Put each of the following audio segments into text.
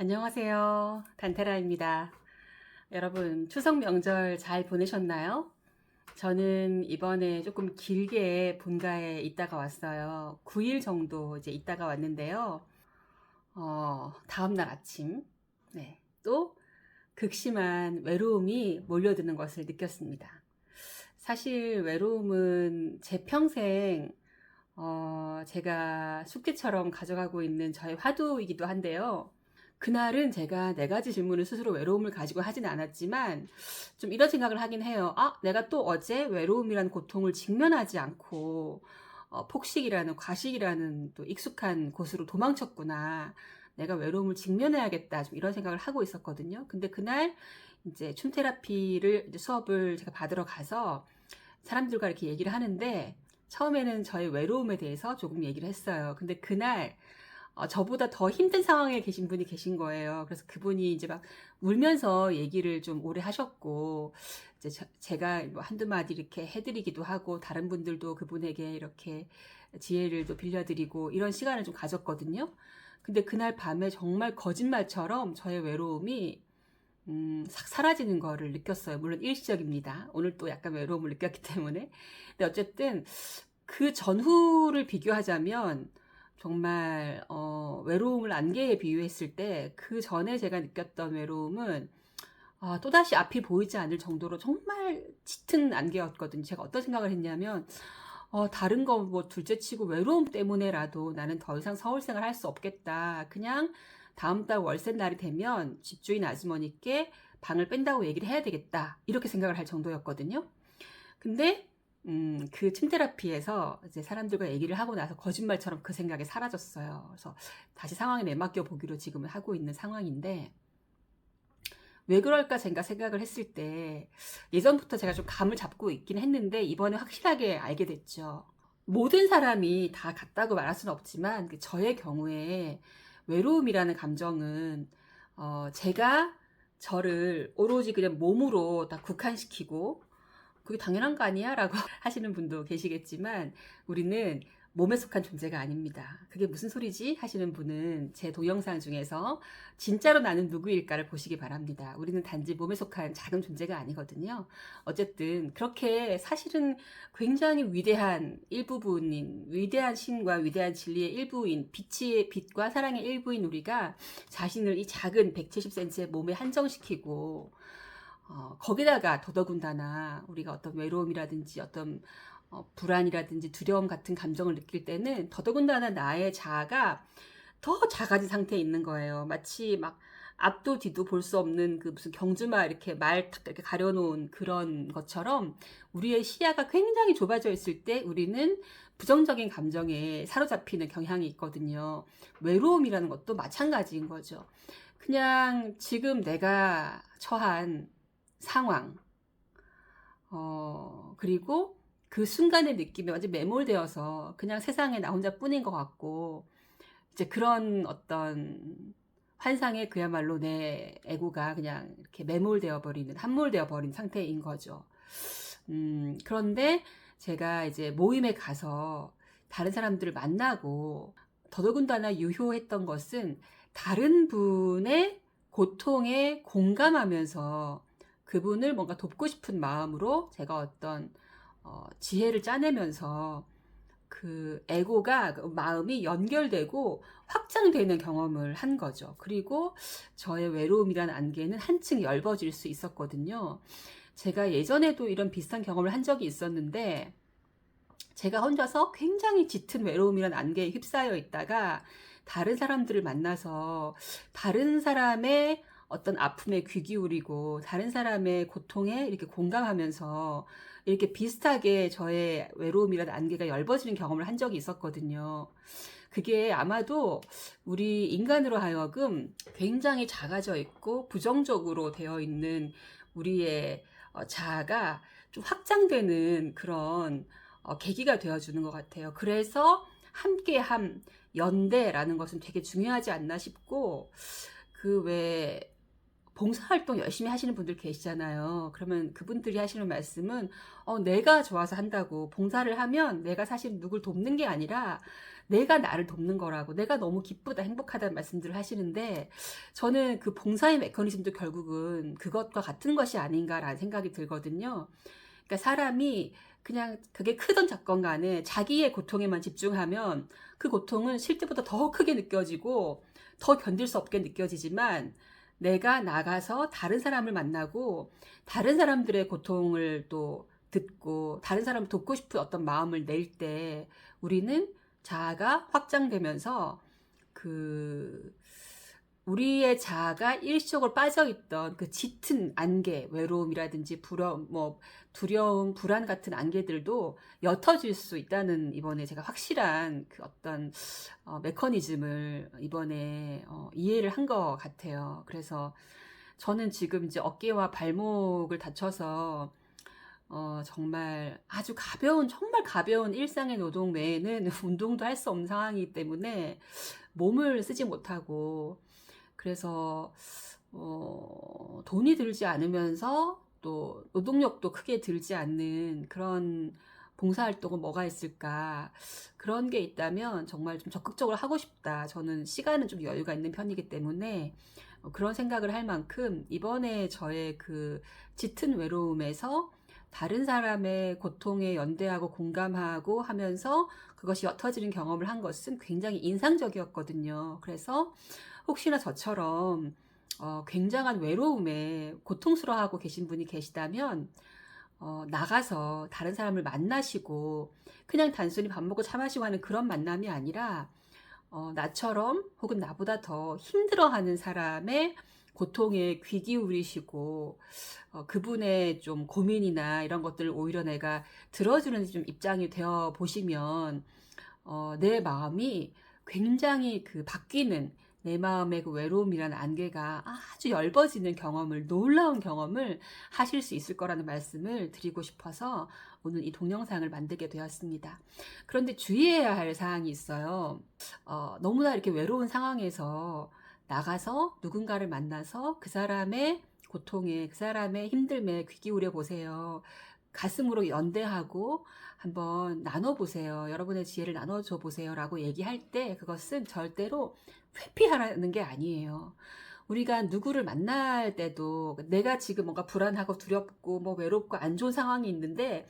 안녕하세요. 단테라입니다. 여러분, 추석 명절 잘 보내셨나요? 저는 이번에 조금 길게 본가에 있다가 왔어요. 9일 정도 이제 있다가 왔는데요. 어, 다음날 아침, 네, 또 극심한 외로움이 몰려드는 것을 느꼈습니다. 사실 외로움은 제 평생 어, 제가 숙제처럼 가져가고 있는 저의 화두이기도 한데요. 그날은 제가 네 가지 질문을 스스로 외로움을 가지고 하진 않았지만 좀 이런 생각을 하긴 해요. 아, 내가 또 어제 외로움이라는 고통을 직면하지 않고 어, 폭식이라는 과식이라는 또 익숙한 곳으로 도망쳤구나. 내가 외로움을 직면해야겠다. 좀 이런 생각을 하고 있었거든요. 근데 그날 이제 춤 테라피를 이제 수업을 제가 받으러 가서 사람들과 이렇게 얘기를 하는데 처음에는 저의 외로움에 대해서 조금 얘기를 했어요. 근데 그날 어, 저보다 더 힘든 상황에 계신 분이 계신 거예요. 그래서 그분이 이제 막 울면서 얘기를 좀 오래 하셨고, 이제 저- 제가 뭐 한두 마디 이렇게 해드리기도 하고, 다른 분들도 그분에게 이렇게 지혜를 또 빌려드리고, 이런 시간을 좀 가졌거든요. 근데 그날 밤에 정말 거짓말처럼 저의 외로움이 음, 싹 사라지는 거를 느꼈어요. 물론 일시적입니다. 오늘 또 약간 외로움을 느꼈기 때문에. 근데 어쨌든 그 전후를 비교하자면 정말 어, 외로움을 안개에 비유했을 때 그 전에 제가 느꼈던 외로움은 아, 또다시 앞이 보이지 않을 정도로 정말 짙은 안개였거든요. 제가 어떤 생각을 했냐면 어, 다른 거 뭐 둘째 치고 외로움 때문에라도 나는 더 이상 서울 생활 할 수 없겠다. 그냥 다음 달 월세 날이 되면 집주인 아주머니께 방을 뺀다고 얘기를 해야 되겠다. 이렇게 생각을 할 정도였거든요. 근데 음, 그 춤테라피에서 이제 사람들과 얘기를 하고 나서 거짓말처럼 그 생각이 사라졌어요. 그래서 다시 상황에 내맡겨 보기로 지금은 하고 있는 상황인데, 왜 그럴까 제가 생각을 했을 때, 예전부터 제가 좀 감을 잡고 있긴 했는데, 이번에 확실하게 알게 됐죠. 모든 사람이 다 같다고 말할 수는 없지만, 그 저의 경우에 외로움이라는 감정은, 어, 제가 저를 오로지 그냥 몸으로 다 국한시키고, 그게 당연한 거 아니야? 라고 하시는 분도 계시겠지만 우리는 몸에 속한 존재가 아닙니다. 그게 무슨 소리지? 하시는 분은 제 동영상 중에서 진짜로 나는 누구일까를 보시기 바랍니다. 우리는 단지 몸에 속한 작은 존재가 아니거든요. 어쨌든 그렇게 사실은 굉장히 위대한 일부분인 위대한 신과 위대한 진리의 일부인 빛의 빛과 사랑의 일부인 우리가 자신을 이 작은 170cm의 몸에 한정시키고 어, 거기다가 더더군다나 우리가 어떤 외로움이라든지 어떤 어, 불안이라든지 두려움 같은 감정을 느낄 때는 더더군다나 나의 자아가 더 작아진 상태에 있는 거예요. 마치 막 앞도 뒤도 볼 수 없는 그 무슨 경주마 이렇게 말탁 이렇게 가려놓은 그런 것처럼 우리의 시야가 굉장히 좁아져 있을 때 우리는 부정적인 감정에 사로잡히는 경향이 있거든요. 외로움이라는 것도 마찬가지인 거죠. 그냥 지금 내가 처한 상황, 어, 그리고 그 순간의 느낌에 완전 매몰되어서 그냥 세상에 나 혼자 뿐인 것 같고, 이제 그런 어떤 환상에 그야말로 내 에고가 그냥 이렇게 매몰되어 버리는, 함몰되어 버린 상태인 거죠. 음, 그런데 제가 이제 모임에 가서 다른 사람들을 만나고, 더더군다나 유효했던 것은 다른 분의 고통에 공감하면서 그분을 뭔가 돕고 싶은 마음으로 제가 어떤 어, 지혜를 짜내면서 그 에고가 그 마음이 연결되고 확장되는 경험을 한 거죠. 그리고 저의 외로움이란 안개는 한층 얇아질 수 있었거든요. 제가 예전에도 이런 비슷한 경험을 한 적이 있었는데 제가 혼자서 굉장히 짙은 외로움이란 안개에 휩싸여 있다가 다른 사람들을 만나서 다른 사람의 어떤 아픔에 귀 기울이고 다른 사람의 고통에 이렇게 공감하면서 이렇게 비슷하게 저의 외로움이란 안개가 엷어지는 경험을 한 적이 있었거든요. 그게 아마도 우리 인간으로 하여금 굉장히 작아져 있고 부정적으로 되어 있는 우리의 어, 자아가 좀 확장되는 그런 어, 계기가 되어주는 것 같아요. 그래서 함께함, 연대라는 것은 되게 중요하지 않나 싶고, 그 왜, 봉사활동 열심히 하시는 분들 계시잖아요. 그러면 그분들이 하시는 말씀은 어, 내가 좋아서 한다고 봉사를 하면 내가 사실 누굴 돕는 게 아니라 내가 나를 돕는 거라고 내가 너무 기쁘다 행복하다는 말씀들을 하시는데 저는 그 봉사의 메커니즘도 결국은 그것과 같은 것이 아닌가라는 생각이 들거든요. 그러니까 사람이 그냥 그게 크던 작건 간에 자기의 고통에만 집중하면 그 고통은 실제보다 더 크게 느껴지고 더 견딜 수 없게 느껴지지만 내가 나가서 다른 사람을 만나고 다른 사람들의 고통을 또 듣고 다른 사람을 돕고 싶은 어떤 마음을 낼 때 우리는 자아가 확장되면서 그 우리의 자아가 일시적으로 빠져 있던 그 짙은 안개, 외로움이라든지 불안, 뭐 두려움, 불안 같은 안개들도 옅어질 수 있다는 이번에 제가 확실한 그 어떤 어, 메커니즘을 이번에 어, 이해를 한 것 같아요. 그래서 저는 지금 이제 어깨와 발목을 다쳐서 어, 정말 아주 가벼운, 정말 가벼운 일상의 노동 외에는 운동도 할 수 없는 상황이기 때문에 몸을 쓰지 못하고 그래서 어, 돈이 들지 않으면서 또 노동력도 크게 들지 않는 그런 봉사활동은 뭐가 있을까 그런 게 있다면 정말 좀 적극적으로 하고 싶다 저는 시간은 좀 여유가 있는 편이기 때문에 어, 그런 생각을 할 만큼 이번에 저의 그 짙은 외로움에서 다른 사람의 고통에 연대하고 공감하고 하면서 그것이 옅어지는 경험을 한 것은 굉장히 인상적이었거든요. 그래서 혹시나 저처럼 어, 굉장한 외로움에 고통스러워하고 계신 분이 계시다면 어, 나가서 다른 사람을 만나시고 그냥 단순히 밥 먹고 차 마시고 하는 그런 만남이 아니라 어, 나처럼 혹은 나보다 더 힘들어하는 사람의 고통에 귀 기울이시고 어, 그분의 좀 고민이나 이런 것들을 오히려 내가 들어주는 좀 입장이 되어 보시면 어, 내 마음이 굉장히 그 바뀌는 내 마음의 그 외로움이라는 안개가 아주 엷어지는 경험을, 놀라운 경험을 하실 수 있을 거라는 말씀을 드리고 싶어서 오늘 이 동영상을 만들게 되었습니다. 그런데 주의해야 할 사항이 있어요. 어, 너무나 이렇게 외로운 상황에서 나가서 누군가를 만나서 그 사람의 고통에, 그 사람의 힘듦에 귀 기울여 보세요. 가슴으로 연대하고 한번 나눠보세요. 여러분의 지혜를 나눠줘 보세요. 라고 얘기할 때 그것은 절대로 회피하라는 게 아니에요. 우리가 누구를 만날 때도 내가 지금 뭔가 불안하고 두렵고 뭐 외롭고 안 좋은 상황이 있는데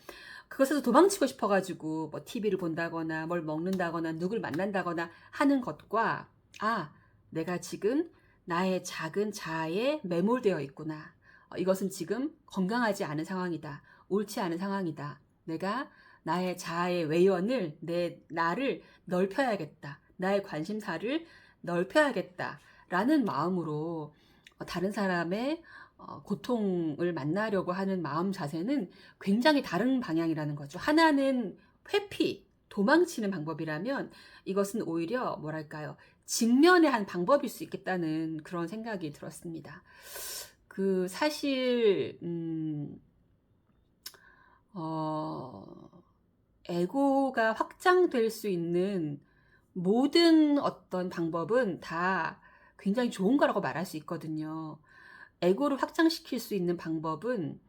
그것에서 도망치고 싶어가지고 뭐 TV를 본다거나 뭘 먹는다거나 누굴 만난다거나 하는 것과 아, 내가 지금 나의 작은 자아에 매몰되어 있구나. 어, 이것은 지금 건강하지 않은 상황이다. 옳지 않은 상황이다. 내가 나의 자아의 외연을 내 나를 넓혀야겠다. 나의 관심사를 넓혀야겠다. 라는 마음으로 어, 다른 사람의 어, 고통을 만나려고 하는 마음 자세는 굉장히 다른 방향이라는 거죠. 하나는 회피, 도망치는 방법이라면 이것은 오히려 뭐랄까요. 직면의 한 방법일 수 있겠다는 그런 생각이 들었습니다. 그 사실 음, 어, 에고가 확장될 수 있는 모든 어떤 방법은 다 굉장히 좋은 거라고 말할 수 있거든요. 에고를 확장시킬 수 있는 방법은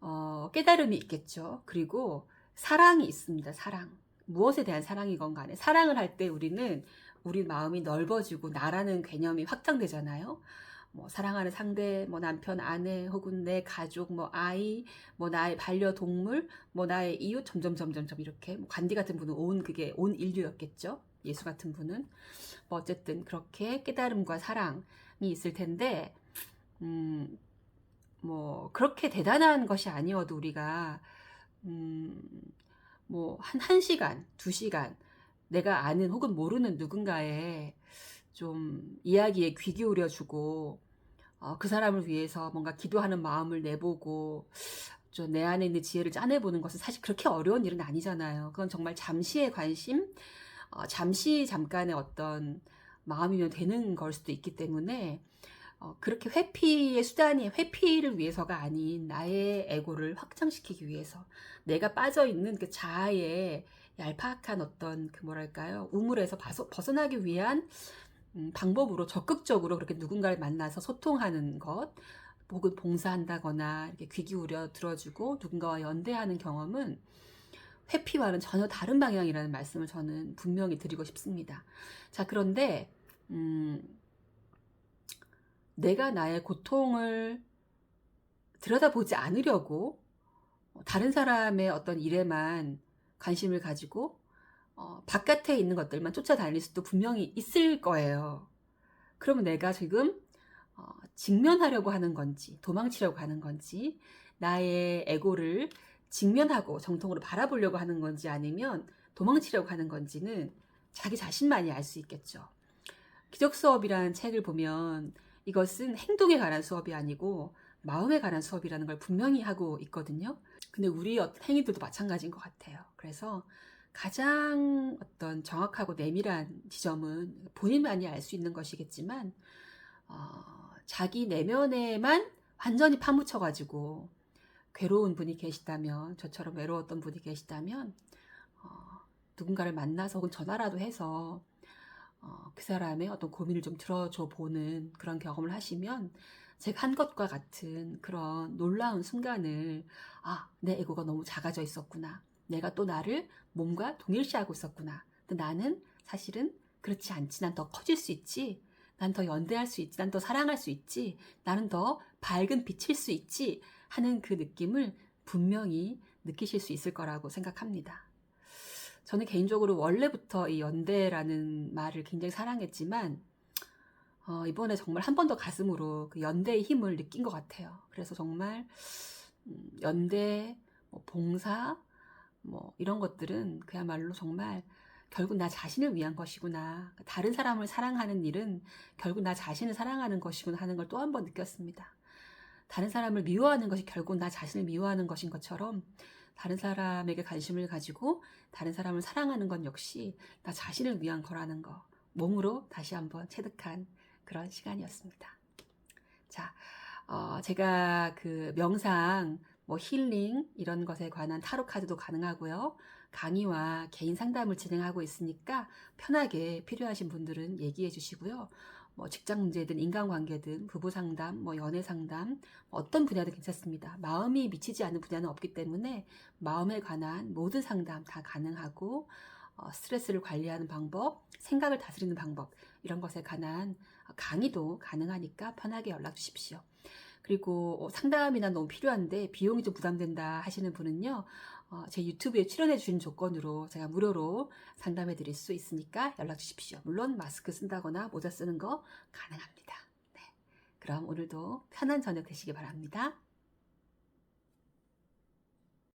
어, 깨달음이 있겠죠. 그리고 사랑이 있습니다. 사랑. 무엇에 대한 사랑이건 간에 사랑을 할 때 우리는 우리 마음이 넓어지고 나라는 개념이 확장되잖아요. 뭐 사랑하는 상대, 뭐 남편, 아내, 혹은 내 가족, 뭐 아이, 뭐 나의 반려동물, 뭐 나의 이웃, 점점 점점 점 이렇게 뭐 간디 같은 분은 온 그게 온 인류였겠죠. 예수 같은 분은 뭐 어쨌든 그렇게 깨달음과 사랑이 있을 텐데 음, 뭐 그렇게 대단한 것이 아니어도 우리가 음, 뭐한한 시간, 두 시간 내가 아는 혹은 모르는 누군가의 좀 이야기에 귀 기울여주고 어, 그 사람을 위해서 뭔가 기도하는 마음을 내보고 좀내 안에 있는 지혜를 짜내보는 것은 사실 그렇게 어려운 일은 아니잖아요. 그건 정말 잠시의 관심, 어, 잠시 잠깐의 어떤 마음이면 되는 걸 수도 있기 때문에 어, 그렇게 회피의 수단이 회피를 위해서가 아닌 나의 에고를 확장시키기 위해서 내가 빠져 있는 그 자아의 얄팍한 어떤 그 뭐랄까요 우물에서 벗어, 벗어나기 위한 음, 방법으로 적극적으로 그렇게 누군가를 만나서 소통하는 것, 혹은 봉사한다거나 이렇게 귀 기울여 들어주고 누군가와 연대하는 경험은 회피와는 전혀 다른 방향이라는 말씀을 저는 분명히 드리고 싶습니다. 자, 그런데, 음, 내가 나의 고통을 들여다보지 않으려고 다른 사람의 어떤 일에만 관심을 가지고 어, 바깥에 있는 것들만 쫓아다닐 수도 분명히 있을 거예요. 그러면 내가 지금 어, 직면하려고 하는 건지, 도망치려고 하는 건지, 나의 에고를 직면하고 정통으로 바라보려고 하는 건지 아니면 도망치려고 하는 건지는 자기 자신만이 알 수 있겠죠. 기적 수업이라는 책을 보면 이것은 행동에 관한 수업이 아니고 마음에 관한 수업이라는 걸 분명히 하고 있거든요. 근데 우리 행위들도 마찬가지인 것 같아요. 그래서 가장 어떤 정확하고 내밀한 지점은 본인만이 알 수 있는 것이겠지만, 어, 자기 내면에만 완전히 파묻혀 가지고 괴로운 분이 계시다면, 저처럼 외로웠던 분이 계시다면, 어, 누군가를 만나서 혹은 전화라도 해서 어, 그 사람의 어떤 고민을 좀 들어줘 보는 그런 경험을 하시면 제가 한 것과 같은 그런 놀라운 순간을 아, 내 에고가 너무 작아져 있었구나. 내가 또 나를 몸과 동일시하고 있었구나. 근데 나는 사실은 그렇지 않지. 난 더 커질 수 있지. 난 더 연대할 수 있지. 난 더 사랑할 수 있지. 나는 더 밝은 빛일 수 있지. 하는 그 느낌을 분명히 느끼실 수 있을 거라고 생각합니다. 저는 개인적으로 원래부터 이 연대라는 말을 굉장히 사랑했지만, 어, 이번에 정말 한 번 더 가슴으로 그 연대의 힘을 느낀 것 같아요. 그래서 정말, 음, 연대, 뭐 봉사, 뭐 이런 것들은 그야말로 정말 결국 나 자신을 위한 것이구나. 다른 사람을 사랑하는 일은 결국 나 자신을 사랑하는 것이구나 하는 걸 또 한 번 느꼈습니다. 다른 사람을 미워하는 것이 결국 나 자신을 미워하는 것인 것처럼 다른 사람에게 관심을 가지고 다른 사람을 사랑하는 건 역시 나 자신을 위한 거라는 거 몸으로 다시 한번 체득한 그런 시간이었습니다. 자, 어, 제가 그 명상, 뭐 힐링 이런 것에 관한 타로 카드도 가능하고요. 강의와 개인 상담을 진행하고 있으니까 편하게 필요하신 분들은 얘기해 주시고요. 뭐 직장 문제든 인간관계든 부부 상담, 뭐 연애 상담 어떤 분야도 괜찮습니다. 마음이 미치지 않는 분야는 없기 때문에 마음에 관한 모든 상담 다 가능하고 어, 스트레스를 관리하는 방법, 생각을 다스리는 방법 이런 것에 관한 강의도 가능하니까 편하게 연락 주십시오. 그리고 어, 상담이나 너무 필요한데 비용이 좀 부담된다 하시는 분은요. 어, 제 유튜브에 출연해 주신 조건으로 제가 무료로 상담해 드릴 수 있으니까 연락 주십시오. 물론 마스크 쓴다거나 모자 쓰는 거 가능합니다. 네. 그럼 오늘도 편한 저녁 되시기 바랍니다.